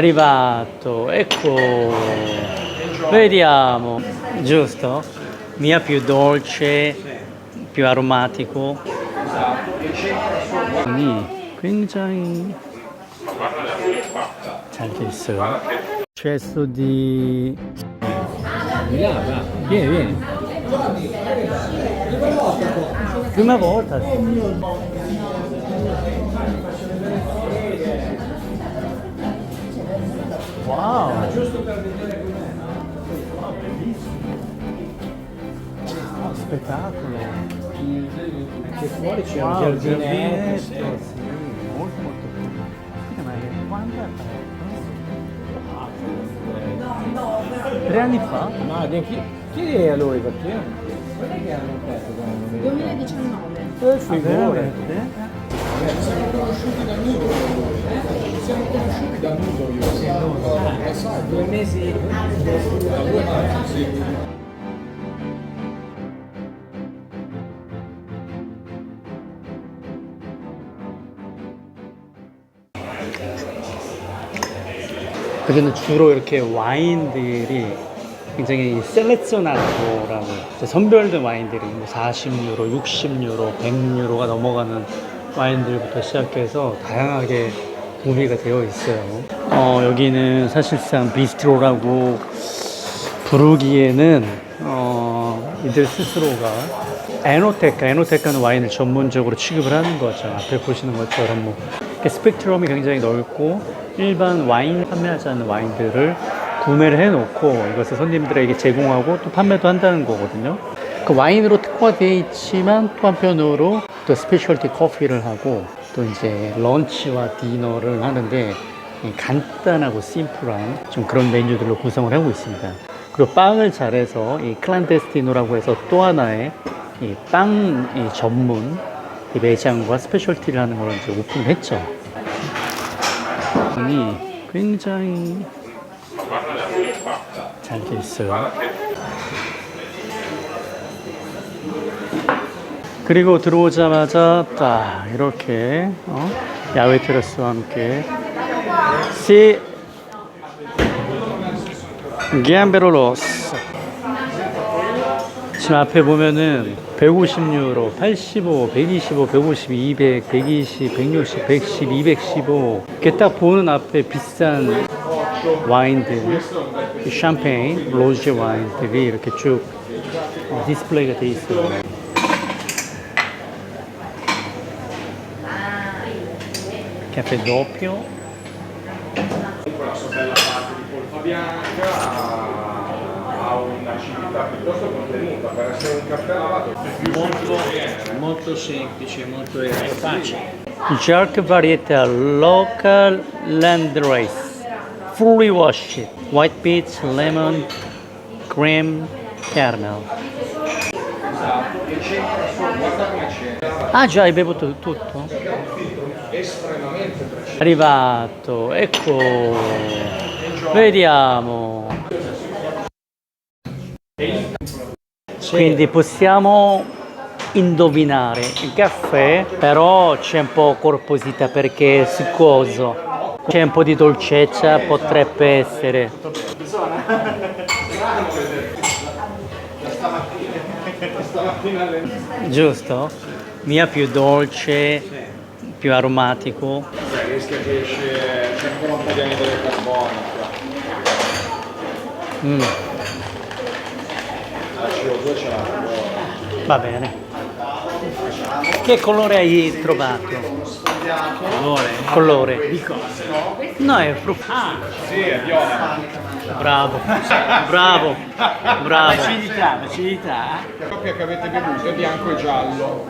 Arrivato, ecco. Vediamo. Giusto? Mia più dolce, più aromatico. 아니, 굉장히 잘돼 있어요. Cesso giusto per vedere com'è, no? Bellissimo. Spettacolo. Anche fuori c'è wow, il giardinetto. Sì. Molto molto bello. Ma quando è aperto? No, no, Tre anni fa? Ma è a lui perché? Quando è che hanno aperto? 2019. Eh, figurati. Ah, Siamo conosciuti da nudo. Siamo conosciuti da nudo io. Eh, sai, Due mesi. da due anni, sì. 여기는 주로 이렇게 와인들이 굉장히 셀렉ciona도라고 선별된 와인들이 뭐 40유로, 60유로, 100유로가 넘어가는 와인들부터 시작해서 다양하게 구비가 되어 있어요. 어, 여기는 사실상 비스트로라고 부르기에는 어, 이들 스스로가 에노테카, 에노테카는 와인을 전문적으로 취급을 하는 거죠. 앞에 보시는 것처럼 뭐 스펙트럼이 굉장히 넓고 일반 와인 판매하지 않는 와인들을 구매를 해놓고 이것을 손님들에게 제공하고 또 판매도 한다는 거거든요. 그 와인으로 특화되어 있지만 또 한편으로 또 스페셜티 커피를 하고 또 이제 런치와 디너를 하는데 이 간단하고 심플한 좀 그런 메뉴들로 구성을 하고 있습니다. 그리고 빵을 잘해서 이 클란데스티노라고 해서 또 하나의 이빵 전문 이 매장과 스페셜티를 하는 걸 이제 오픈을 했죠. 아니 굉장히 잘 돼 있어요. 그리고 들어오자마자 딱 이렇게 어? 야외 테라스와 함께 시 기암베로로스 지금 앞에 보면은 150유로, 85, 125, 150, 200, 120, 160, 110, 215 이렇게 딱 보는 앞에 비싼 와인들 이 샴페인, 로제 와인들이 이렇게 쭉 어, 디스플레이가 돼 있어요. Caffè doppio La sorella parte di polpa bianca ha un'acidità piuttosto contenuta per essere un caffè lavato. Molto, molto semplice, molto facile. Jerk varietà local land race fully washed white peach lemon cream caramel Esatto, e c'entra solo, guarda come c'entra, ah già hai bevuto tutto? perché è un filtro estremamente. Arrivato ecco. Vediamo. Quindi possiamo indovinare. Il caffè però c'è un po' corposità perché è succoso. C'è un po' di dolcezza potrebbe essere. Giusto? mia più dolce più aromatico Cioè, rischia che esce, c'è ancora un po' di anidride carbonica. Mm, La CO2 ce l'ha va bene che colore hai trovato? Colore? colore Di cosa? no è proprio Ah, Sì, è viola. Bravo, bravo, bravo. l'acidità, l'acidità. La coppia che avete bevuto è bianco e giallo.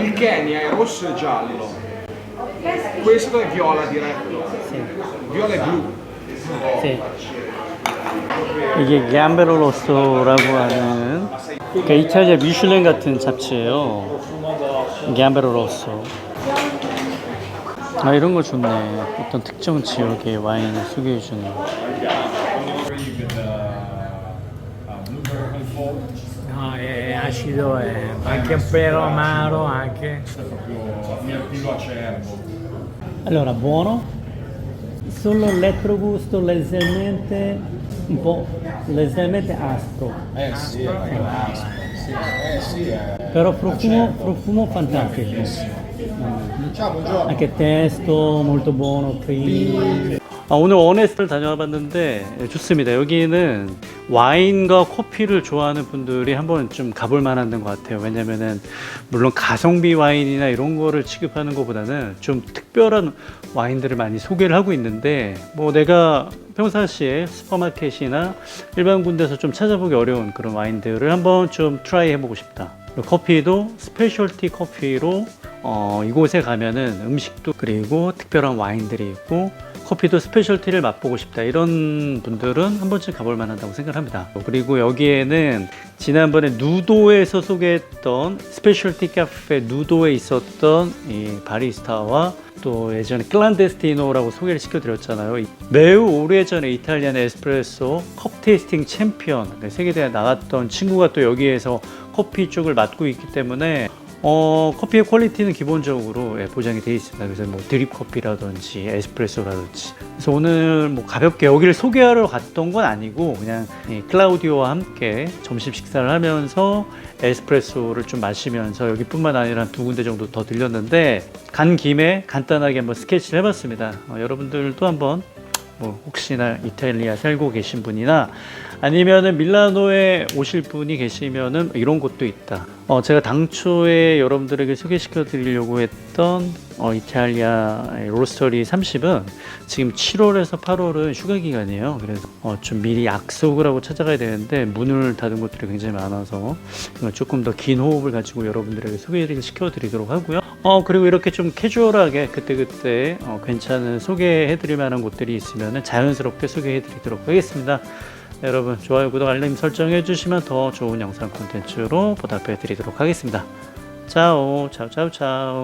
Il Kenya è rosso e giallo. Questo è viola diretto. Viola e blu. 네. 이게 갬베로 로스라고 하는 그러니까 이탈리아 미슐랭 같은 잡지예요. 갬베로 로스. 아 이런 거 좋네. 어떤 특정 지역의 와인을 소개해 주는. No, è acido, è anche un pelo amaro, anche. Proprio mirtillo acerbo. Allora, buono, solo retrogusto leggermente, un po' leggermente aspro, Eh sì, è aspro. Sì, eh sì, è... però profumo, profumo fantastico. Ciao, buongiorno. Anche testo molto buono, creamy. 아, 오늘 원에스를 다녀와 봤는데 예, 좋습니다. 여기는 와인과 커피를 좋아하는 분들이 한번 좀 가볼 만한 것 같아요. 왜냐면은 물론 가성비 와인이나 이런 거를 취급하는 것보다는 좀 특별한 와인들을 많이 소개를 하고 있는데 뭐 내가 평상시에 슈퍼마켓이나 일반 군데서 좀 찾아보기 어려운 그런 와인들을 한번 좀 트라이 해보고 싶다. 커피도 스페셜티 커피로 어, 이곳에 가면은 음식도 그리고 특별한 와인들이 있고 커피도 스페셜티를 맛보고 싶다 이런 분들은 한 번쯤 가볼 만하다고 생각합니다. 그리고 여기에는 지난번에 누도에서 소개했던 스페셜티 카페 누도에 있었던 이 바리스타와 또 예전에 클란데스티노라고 소개를 시켜드렸잖아요. 이 매우 오래전에 이탈리안 에스프레소 컵 테이스팅 챔피언 네, 세계대회 나갔던 친구가 또 여기에서 커피 쪽을 맡고 있기 때문에 어, 커피의 퀄리티는 기본적으로 예, 보장이 되어 있습니다. 그래서 뭐 드립 커피라든지 에스프레소라든지. 그래서 오늘 뭐 가볍게 여기를 소개하러 갔던 건 아니고 그냥 이 클라우디오와 함께 점심 식사를 하면서 에스프레소를 좀 마시면서 여기뿐만 아니라 두 군데 정도 더 들렸는데 간 김에 간단하게 한번 스케치를 해봤습니다. 어, 여러분들도 한번 뭐 혹시나 이탈리아 살고 계신 분이나 아니면은 밀라노에 오실 분이 계시면은 이런 곳도 있다. 어, 제가 당초에 여러분들에게 소개시켜 드리려고 했던 어, 이탈리아 로스터리 30은 지금 7월에서 8월은 휴가 기간이에요. 그래서 어, 좀 미리 약속을 하고 찾아가야 되는데 문을 닫은 곳들이 굉장히 많아서 조금 더 긴 호흡을 가지고 여러분들에게 소개를 시켜 드리도록 하고요. 어, 그리고 이렇게 좀 캐주얼하게 그때그때 어, 괜찮은 소개해 드릴 만한 곳들이 있으면 자연스럽게 소개해 드리도록 하겠습니다. 여러분 좋아요, 구독, 알림 설정해 주시면 더 좋은 영상 콘텐츠로 보답해 드리도록 하겠습니다. 짜오, 차오, 차오, 차오.